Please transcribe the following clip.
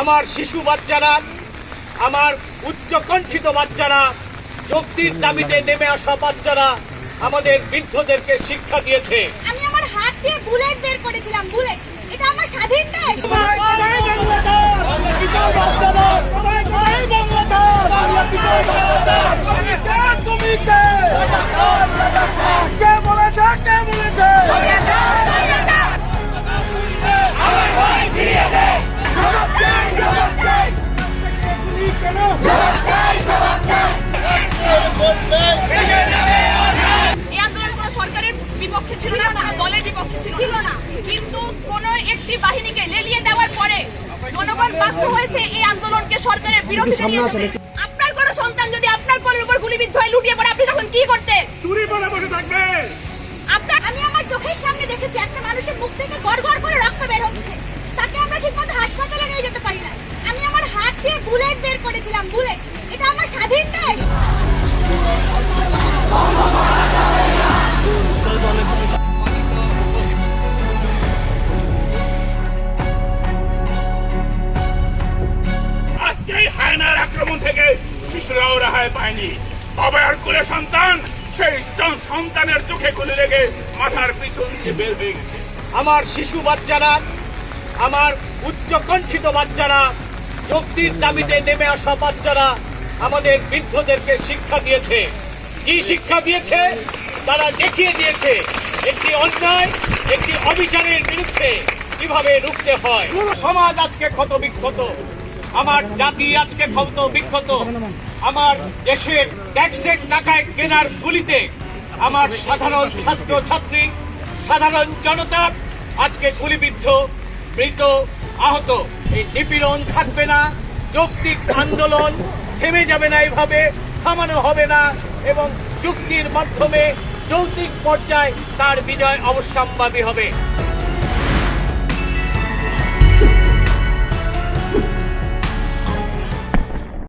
আমার শিশু বাচ্চারা আমার উচ্চকণ্ঠিত বাচ্চারা যুক্তির দাবিতে নেমে আসা বাচ্চারা আমাদের বৃদ্ধদেরকে শিক্ষা দিয়েছে। আমি আমার হাত দিয়ে বুলেট বের করেছিলাম বুলেট। এটা আমার স্বাধীন দেশ। বিপক্ষে ছিল না কোনো দলের বিপক্ষে ছিল না। কিন্তু কোন একটি বাহিনীকে লেলিয়ে দেওয়ার পরে জনগণ বাধ্য হয়েছে এই আন্দোলনকে সরকারের বিরোধিতা নিয়ে। আপনার কোনো সন্তান যদি আপনার কোলের উপর গুলিবিদ্ধ হয়ে লুটিয়ে পড়ে আপনি তখন কি করতেন? চুরি করে বসে থাকবে। আপনার আমি আমার চোখের সামনে দেখেছি একটা মানুষের মুখ থেকে গড় গড় করে রক্ত বের হচ্ছে। তাকে আমরা ঠিকমতো হাসপাতালে নিয়ে যেতে পারি না। আমি আমার হাত দিয়ে বুলেট বের করেছিলাম বুলেট। এটা আমার স্বাধীন দেশ। শিশুরাও রেহাই পায়নি। বাবা আর কোলে সন্তান সেই সন্তানের চোখে খুলে রেখে মাথার পিছন দিয়ে বের হয়ে গেছে। আমার শিশু বাচ্চারা আমার উচ্চকণ্ঠিত বাচ্চারা যুক্তির দাবিতে নেমে আসা বাচ্চারা আমাদের বৃদ্ধদেরকে শিক্ষা দিয়েছে। কি শিক্ষা দিয়েছে? তারা দেখিয়ে দিয়েছে একটি অন্যায় একটি অবিচারের বিরুদ্ধে কীভাবে রুখতে হয়। পুরো সমাজ আজকে ক্ষত বিক্ষত আমার জাতি আজকে ক্ষত বিক্ষত। আমার দেশের ট্যাক্সের টাকায় কেনার গুলিতে আমার সাধারণ ছাত্র ছাত্রী, সাধারণ জনতা আজকে গুলিবিদ্ধ, মৃত, আহত। এই নিপীড়ন থাকবে না, যৌক্তিক আন্দোলন থেমে যাবে না এইভাবে থামানো হবে না, এবং চুক্তির মাধ্যমে যৌক্তিক পর্যায়ে তার বিজয় অবশ্যম্ভাবী হবে।